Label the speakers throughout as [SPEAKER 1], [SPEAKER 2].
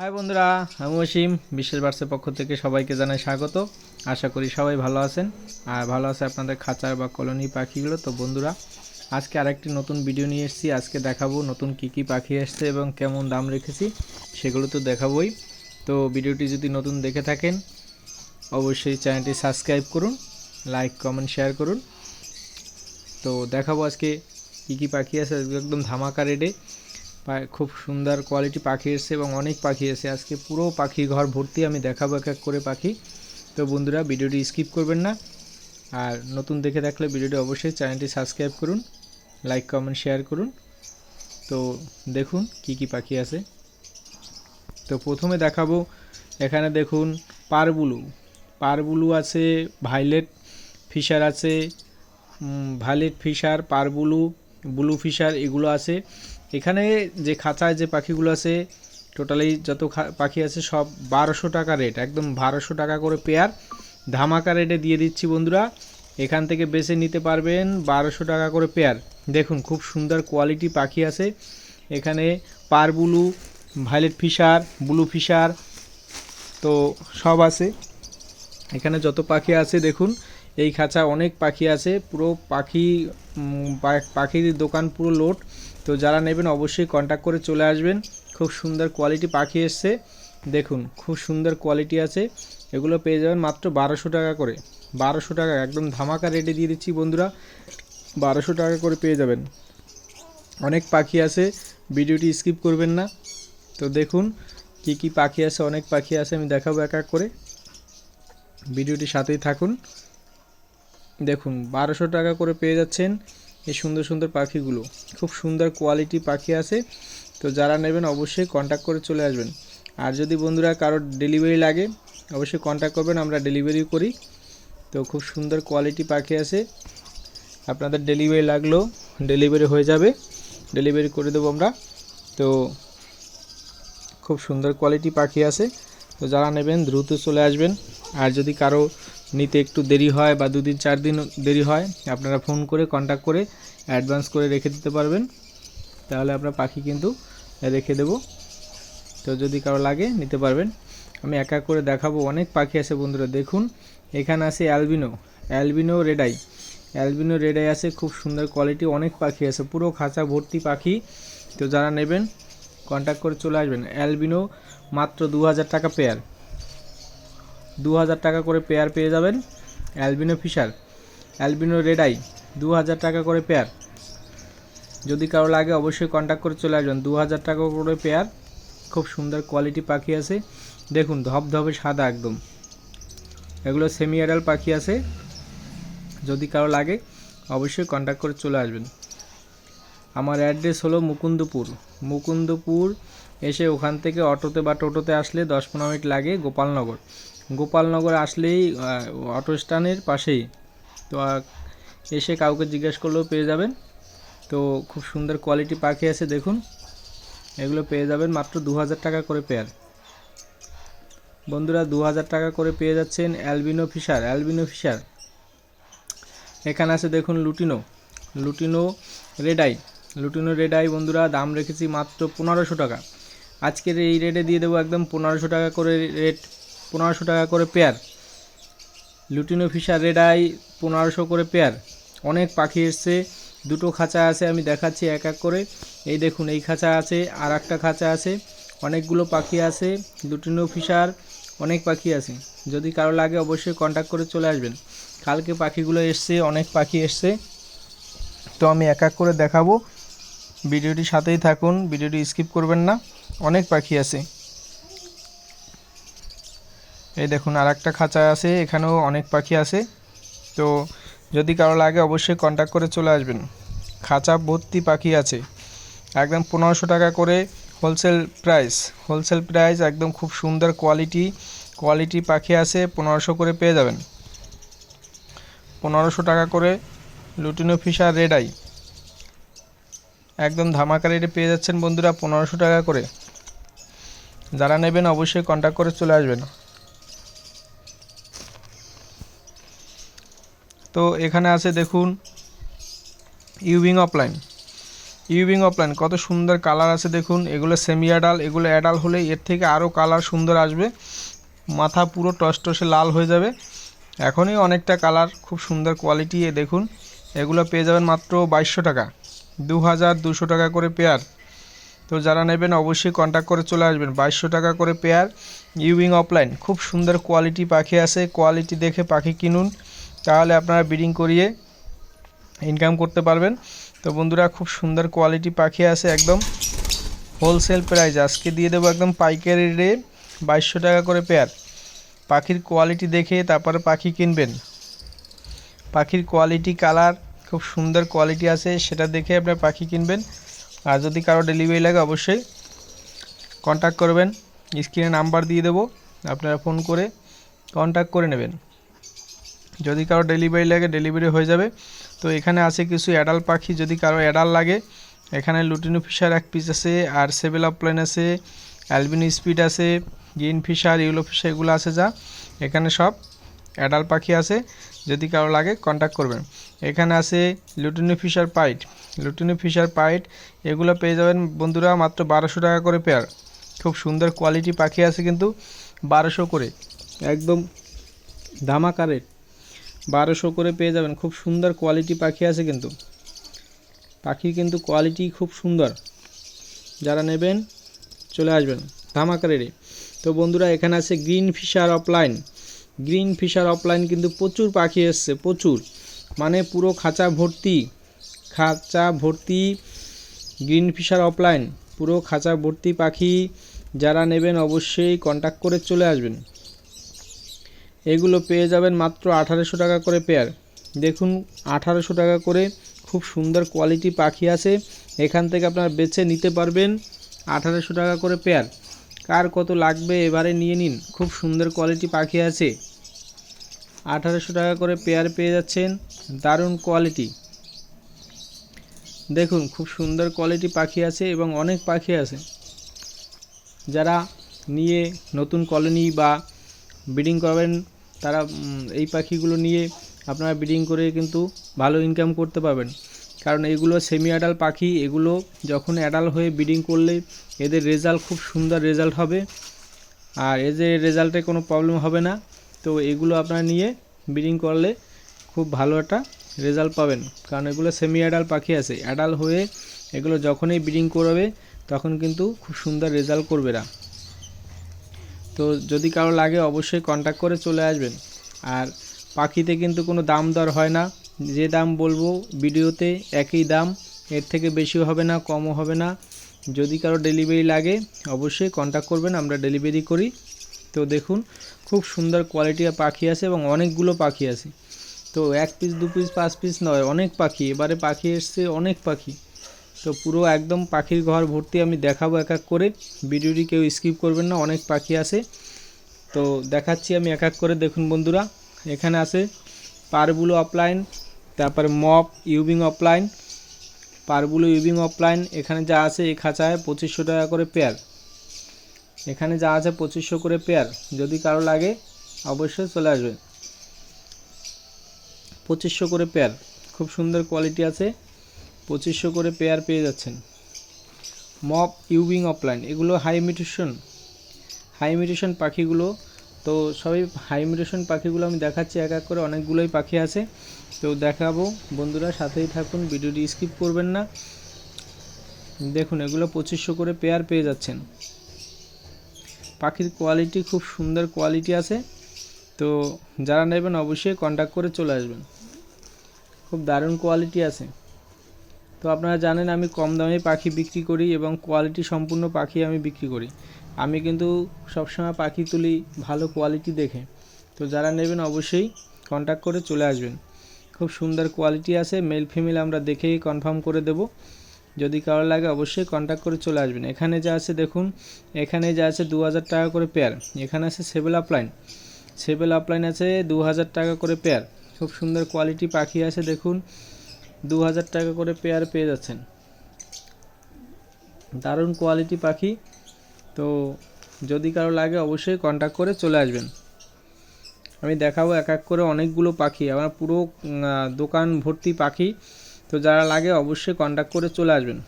[SPEAKER 1] High বন্ধুরা, আমি অসীম বিশেষ বার্সের পক্ষ থেকে সবাইকে জানাই স্বাগত। আশা করি সবাই ভালো আছেন। আর ভালো আছে আপনাদের খাঁচার বা কলোনি পাখিগুলো তো বন্ধুরা। আজকে আরেকটি নতুন ভিডিও নিয়ে এসেছি। আজকে দেখাবো নতুন কি কি পাখি এসছে এবং কেমন দাম রেখেছি, সেগুলো তো দেখাবোই। তো ভিডিওটি যদি নতুন দেখে থাকেন, অবশ্যই চ্যানেলটি সাবস্ক্রাইব করুন লাইক কমেন্ট শেয়ার করুন। তো দেখাবো আজকে কী কী পাখি আছে, একদম ধামাকা রেডে খুব সুন্দর কোয়ালিটি পাখি এসছে এবং অনেক পাখি এসে আজকে পুরো পাখি ঘর ভর্তি, আমি দেখাবো এক এক করে পাখি। তো বন্ধুরা, ভিডিওটি স্কিপ করবেন না। আর নতুন দেখে থাকলে ভিডিওটি অবশ্যই চ্যানেলটি সাবস্ক্রাইব করুন লাইক কমেন্ট শেয়ার করুন। তো দেখুন কি কি পাখি আছে। তো প্রথমে দেখাবো, এখানে দেখুন পারবুলু। পারবুলু আছে ভাইলেট ফিশার আছে violet Fischer parblue blue Fischer এগুলো আছে। এখানে যে খাঁচায় যে পাখিগুলো আছে টোটালি যত পাখি আছে সব বারোশো টাকা রেট একদম বারোশো টাকা করে পেয়ার ধামাকা রেটে দিয়ে দিচ্ছি বন্ধুরা। এখান থেকে বেছে নিতে পারবেন বারোশো টাকা করে পেয়ার দেখুন, খুব সুন্দর কোয়ালিটি পাখি আছে। এখানে par parblue violet Fischer blue Fischer তো সব আছে। এখানে যত পাখি আছে, দেখুন এই খাঁচা অনেক পাখি আছে, পুরো পাখি পাখির দোকান পুরো লোড। তো যারা নেবেন অবশ্যই কন্ট্যাক্ট করে চলে আসবেন। খুব সুন্দর কোয়ালিটি পাখি এসছে। দেখুন, খুব সুন্দর কোয়ালিটি আছে। এগুলো পেয়ে যাবেন মাত্র বারোশো টাকা করে। বারোশো টাকা, একদম ধামাকা রেটে দিয়ে দিচ্ছি বন্ধুরা। বারোশো টাকা করে পেয়ে যাবেন। অনেক পাখি আছে, ভিডিওটি স্কিপ করবেন না। তো দেখুন, কি কি পাখি আছে, অনেক পাখি আছে, আমি দেখাবো এক এক করে। ভিডিওটি সাথেই থাকুন। দেখুন, বারোশো টাকা করে পেয়ে যাচ্ছেন এই সুন্দর সুন্দর পাখিগুলো। খুব সুন্দর কোয়ালিটি পাখি আছে। তো যারা নেবেন অবশ্যই কন্ট্যাক্ট করে চলে আসবেন। আর যদি বন্ধুরা কারোর ডেলিভারি লাগে, অবশ্যই কন্ট্যাক্ট করবেন, আমরা ডেলিভারি করি। তো খুব সুন্দর কোয়ালিটি পাখি আছে। আপনাদের ডেলিভারি লাগলেও ডেলিভারি হয়ে যাবে। ডেলিভারি করে দেবো আমরা। তো খুব সুন্দর কোয়ালিটি পাখি আছে। তো যারা নেবেন, দ্রুত চলে আসবেন। আর যদি কারও নিতে একটু দেরি হয় বা দুদিন, চার দিন দেরি হয়, আপনারা ফোন করে কন্ট্যাক্ট করে অ্যাডভান্স করে রেখে দিতে পারবেন। তাহলে আপনার পাখি কিন্তু রেখে দেব। তো যদি কারও লাগে নিতে পারবেন। আমি এক এক করে দেখাবো, অনেক পাখি আছে বন্ধুরা, দেখুন। এখানে আছে albino albino red eye albino red eye আছে, খুব সুন্দর কোয়ালিটি অনেক পাখি আছে, পুরো খাঁচা ভর্তি পাখি। তো যারা নেবেন কন্ট্যাক্ট করে চলে আসবেন। অ্যালবিনো মাত্র দু হাজার টাকা পেয়ার দু হাজার টাকা করে পেয়ার পেয়ে যাবেন অ্যালবিনো ফিশার। অ্যালবিনো রেডাই দু হাজার টাকা করে পেয়ার যদি কারও লাগে অবশ্যই কন্ট্যাক্ট করে চলে আসবেন। দু হাজার টাকা করে পেয়ার খুব সুন্দর কোয়ালিটি পাখি আছে। দেখুন, ধবধবে সাদা একদম। এগুলো সেমি অ্যাডাল পাখি আছে। যদি কারও লাগে, অবশ্যই কন্ট্যাক্ট করে চলে আসবেন। আমার অ্যাড্রেস হলো মুকুন্দপুর। মুকুন্দপুর এসে ওখান থেকে অটোতে বা টোটোতে আসলে দশ পনেরো মিনিট লাগে গোপালনগর। গোপালনগর আসলেই অটো স্ট্যান্ডের পাশেই। তো এসে কাউকে জিজ্ঞেস করলেও পেয়ে যাবেন। তো, খুব সুন্দর কোয়ালিটি পাখি আছে, দেখুন। এগুলো পেয়ে যাবেন মাত্র দু হাজার টাকা করে পেয়ার বন্ধুরা দু হাজার টাকা করে পেয়ে যাচ্ছেন অ্যালবিনো ফিশার অ্যালবিনো ফিশার এখানে আছে, দেখুন lutino lutino red eye lutino red eye বন্ধুরা, দাম রেখেছি মাত্র পনেরোশো টাকা। আজকের এই রেটে দিয়ে দেবো একদম পনেরোশো টাকা করে রেট পনেরোশো টাকা করে পেয়ার। লুটিনো ফিশার রেডাই পনেরোশো করে পেয়ার। অনেক পাখি এসছে, দুটো খাঁচা আছে, আমি দেখাচ্ছি এক এক করে। এই দেখুন, এই খাঁচা আছে, আর একটা খাঁচা আছে। অনেকগুলো পাখি আছে, লুটিনো ফিশার, অনেক পাখি আছে। যদি কারও লাগে অবশ্যই কন্ট্যাক্ট করে চলে আসবেন। কালকে পাখিগুলো এসছে, অনেক পাখি এসছে। তো আমি এক এক করে দেখাবো। ভিডিওটি সাথেই থাকুন, ভিডিওটি স্কিপ করবেন না। অনেক পাখি আছে। এই দেখুন আর একটা খাঁচা আছে, এখানেও অনেক পাখি আছে। তো যদি কারও লাগে অবশ্যই কন্ট্যাক্ট করে চলে আসবেন। খাঁচা ভর্তি পাখি আছে। একদম পনেরোশো টাকা করে হোলসেল প্রাইস হোলসেল প্রাইস একদম খুব সুন্দর কোয়ালিটি কোয়ালিটি পাখি আছে, পনেরোশো করে পেয়ে যাবেন। পনেরোশো টাকা করে লুটিনো ফিশার রেড আই একদম ধামাকা রেটে পেয়ে যাচ্ছেন বন্ধুরা, পনেরোশো টাকা করে। যারা নেবেন অবশ্যই কন্ট্যাক্ট করে চলে আসবেন। তো এখানে আছে দেখুন ইউবিং অফলাইন ইউবিং অফলাইন কত সুন্দর কালার আছে দেখুন, এগুলো সেমি অ্যাডাল এগুলো অ্যাডাল হলে এর থেকে আরও কালার সুন্দর আসবে। মাথা পুরো টসটসে লাল হয়ে যাবে। এখনই অনেকটা কালার খুব সুন্দর কোয়ালিটি এ দেখুন, এগুলো পেয়ে যাবেন মাত্র বাইশশো টাকা দু হাজার দুশো টাকা করে পেয়ার তো যারা নেবেন অবশ্যই কন্ট্যাক্ট করে চলে আসবেন, বাইশশো টাকা করে পেয়ার ইউবিং অফলাইন খুব সুন্দর কোয়ালিটি পাখি আছে কোয়ালিটি দেখে পাখি কিনুন। তাহলে আপনারা ব্রিডিং করিয়ে ইনকাম করতে পারবেন। তো বন্ধুরা, খুব সুন্দর কোয়ালিটি পাখি আছে একদম। হোলসেল প্রাইস আজকে দিয়ে দেবো একদম পাইকারি রে বাইশশো টাকা করে পেয়ার পাখির কোয়ালিটি দেখে তারপরে পাখি কিনবেন। পাখির কোয়ালিটি কালার খুব সুন্দর কোয়ালিটি আছে, সেটা দেখে আপনার পাখি কিনবেন। আর যদি কারও ডেলিভারি লাগে, অবশ্যই কন্ট্যাক্ট করবেন। স্ক্রিনে নাম্বার দিয়ে দেবো, আপনারা ফোন করে কন্ট্যাক্ট করে নেবেন। যদি কারও ডেলিভারি লাগে ডেলিভারি হয়ে যাবে। তো এখানে আছে কিছু অ্যাডাল পাখি, যদি কারও অ্যাডাল লাগে, এখানে লুটিনো ফিশার এক পিস আছে, আর সেভেল অফলাইন আছে অ্যালবিন স্পিড আছে গ্রিন ফিশার ইউলো ফিশার এগুলো আছে যা। এখানে সব অ্যাডাল পাখি আছে, যদি কারও লাগে কন্ট্যাক্ট করবেন। এখানে আছে lutino Fischer pied. Lutino Fischer pied, এগুলো পেয়ে যাবেন বন্ধুরা মাত্র বারোশো টাকা করে পেয়ার খুব সুন্দর কোয়ালিটি পাখি আছে কিন্তু, বারোশো করে। একদম ধামাকা রেট বারোশো করে পেয়ে যাবেন। খুব সুন্দর কোয়ালিটি পাখি আছে কিন্তু। পাখির কিন্তু কোয়ালিটি খুব সুন্দর। যারা নেবেন, চলে আসবেন ধামাকা রেটে তো বন্ধুরা, এখানে আছে green Fischer opaline green Fischer opaline কিন্তু প্রচুর পাখি এসছে, প্রচুর। মানে পুরো খাঁচা ভর্তি খাঁচা ভর্তি গ্রিন ফিশার অফলাইন পুরো খাঁচা ভর্তি পাখি, যারা নেবেন অবশ্যই কন্ট্যাক্ট করে চলে আসবেন। এগুলো পেয়ে যাবেন মাত্র আঠারোশো টাকা করে পেয়ার। দেখুন, আঠারোশো টাকা করে খুব সুন্দর কোয়ালিটি পাখি আছে। এখান থেকে আপনারা বেছে নিতে পারবেন আঠারোশো টাকা করে পেয়ার। কার কত লাগবে এবারে নিয়ে নিন। খুব সুন্দর কোয়ালিটি পাখি আছে। আঠারোশো টাকা করে পেয়ার পেয়ে যাচ্ছেন। দারুণ কোয়ালিটি দেখুন, খুব সুন্দর কোয়ালিটি পাখি আছে এবং অনেক পাখি আছে। যারা নিয়ে নতুন কলোনি বা ব্রিডিং করবেন, তারা এই পাখিগুলো নিয়ে আপনারা ব্রিডিং করে কিন্তু ভালো ইনকাম করতে পারবেন। কারণ এগুলো সেমি অ্যাডাল পাখি, এগুলো যখন অ্যাডাল হয়ে ব্রিডিং করলে এদের রেজাল্ট খুব সুন্দর রেজাল্ট হবে। আর এদের রেজাল্টে কোনো প্রবলেম হবে না, তো এগুলো আপনারা নিয়ে ব্রিডিং করলে খুব ভালো একটা রেজাল্ট পাবেন। কারণ এগুলো সেমি অ্যাডাল পাখি আছে অ্যাডাল হয়ে এগুলো যখনই ব্রিডিং করবে, তখন কিন্তু খুব সুন্দর রেজাল্ট করবে না তো যদি কারও লাগে অবশ্যই কন্ট্যাক্ট করে চলে আসবেন। আর পাখিতে কিন্তু কোনো দাম দর হয় না। যে দাম বলব ভিডিওতে একই দাম, এর থেকে বেশিও হবে না, কমও হবে না। যদি কারও ডেলিভারি লাগে, অবশ্যই কন্ট্যাক্ট করবেন, আমরা ডেলিভারি করি। তো দেখুন, খুব সুন্দর কোয়ালিটির পাখি আছে এবং অনেকগুলো পাখি আছে। তো এক পিস দু পিস পাঁচ পিস নয়, অনেক পাখি। এবারে পাখি এসছে অনেক পাখি। তো পুরো একদম পাখির ঘর ভর্তি আমি দেখাবো এক এক করে। ভিডিওটি কেউ স্কিপ করবেন না, অনেক পাখি আছে। তো দেখাচ্ছি আমি এক এক করে, দেখুন বন্ধুরা, এখানে আছে পারবুলো অফলাইন তারপরে মপ ইউবিং অফলাইন পারবুলো ইউবিং অফলাইন এখানে যা আছে এই খাঁচায় পঁচিশশো টাকা করে পেয়ার এখানে যা আছে পঁচিশশো করে পেয়ার যদি কারও লাগে, অবশ্যই চলে আসবে। পঁচিশশো করে পেয়ার খুব সুন্দর কোয়ালিটি আছে। পঁচিশশো করে পেয়ার পেয়ে যাচ্ছেন। মপ ইউবিং অফলাইন এগুলো হাই মিউটেশন হাই মিউটেশন পাখিগুলো, তো সবই হাই মিউটেশন পাখিগুলো আমি দেখাচ্ছি, এক এক করে অনেকগুলোই পাখি আছে। তো দেখাবো, বন্ধুরা, সাথেই থাকুন, ভিডিওটি স্কিপ করবেন না। দেখুন, এগুলো পঁচিশশো করে পেয়ার পেয়ে যাচ্ছেন। পাখির কোয়ালিটি খুব সুন্দর কোয়ালিটি আছে। তো যারা নেবেন, অবশ্যই কন্ট্যাক্ট করে চলে আসবেন। খুব দারুণ কোয়ালিটি আছে। তো আপনারা জানেন আমি কম দামে পাখি বিক্রি করি এবং কোয়ালিটি সম্পূর্ণ পাখি আমি বিক্রি করি। আমি কিন্তু সবসময় পাখি তুলি, ভালো কোয়ালিটি দেখে। তো যারা নেবেন অবশ্যই কন্ট্যাক্ট করে চলে আসবেন। খুব সুন্দর কোয়ালিটি আছে মেল ফিমেল আমরা দেখেই কনফার্ম করে দেব। যদি কারও লাগে অবশ্যই কন্ট্যাক্ট করে চলে আসবেন। এখানে যা আছে দেখুন, এখানে যা আছে দু হাজার টাকা করে পেয়ার এখানে আছে সেভেল আপলাইন সেভেল আপলাইন আছে দু হাজার টাকা করে পেয়ার খুব সুন্দর কোয়ালিটি পাখি আছে দেখুন। দু হাজার টাকা করে পেয়ার পেয়ে যাচ্ছেন। দারুণ কোয়ালিটি পাখি। তো যদি কারও লাগে অবশ্যই কন্ট্যাক্ট করে চলে আসবেন। আমি দেখাবো এক এক করে অনেকগুলো পাখি। আমার পুরো দোকান ভর্তি পাখি। তো যারা লাগে অবশ্যই কন্ট্যাক্ট করে চলে আসবেন।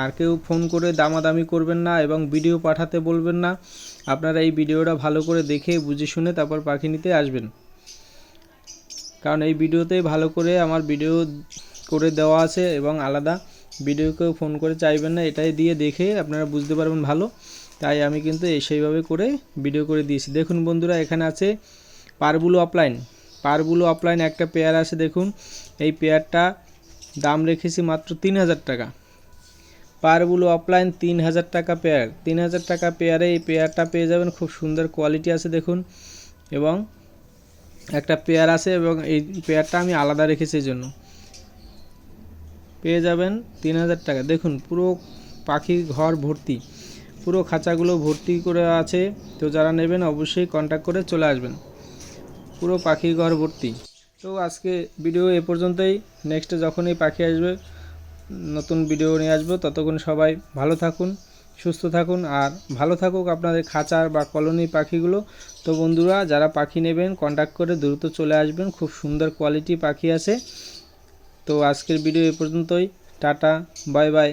[SPEAKER 1] আর কেউ ফোন করে দামাদামি করবেন না এবং ভিডিও পাঠাতে বলবেন না। আপনারা এই ভিডিওটা ভালো করে দেখে, বুঝে শুনে তারপর পাখি নিতে আসবেন। কারণ এই ভিডিওতে ভালো করে আমার ভিডিও করে দেওয়া আছে এবং আলাদা ভিডিওকেও ফোন করে চাইবেন না, এটাই দিয়ে দেখে আপনারা বুঝতে পারবেন ভালো। তাই আমি কিন্তু এই সেইভাবে করে ভিডিও করে দিয়েছি। দেখুন বন্ধুরা, এখানে আছে পারবুলো অফলাইন। পারবুলো অফলাইন একটা পেয়ার আছে, দেখুন। এই পেয়ারটা দাম রেখেছি মাত্র তিন হাজার টাকা। পারগুলো অফলাইন তিন হাজার টাকা পেয়ার। তিন হাজার টাকা পেয়ারে এই পেয়ারটা পেয়ে যাবেন, খুব সুন্দর কোয়ালিটি আছে, দেখুন। এবং একটা পেয়ার আছে এবং এই পেয়ারটা আমি আলাদা রেখেছি এই জন্য। পেয়ে যাবেন তিন হাজার টাকা। দেখুন, পুরো পাখির ঘর ভর্তি। পুরো খাঁচাগুলো ভর্তি করে আছে। তো যারা নেবেন, অবশ্যই কন্ট্যাক্ট করে চলে আসবেন। পুরো পাখির ঘর ভর্তি। তো আজকে ভিডিও এ পর্যন্তই। নেক্সটে যখনই পাখি আসবে, নতুন ভিডিও নিয়ে আসব। ততক্ষণ সবাই ভালো থাকুন, সুস্থ থাকুন। আর ভালো থাকুক আপনাদের খাঁচার বা কলোনি পাখিগুলো। তো বন্ধুরা, যারা পাখি নেবেন কন্ট্যাক্ট করে দ্রুত চলে আসবেন। খুব সুন্দর কোয়ালিটি পাখি আছে। তো আজকের ভিডিও এ পর্যন্তই টাটা বাই বাই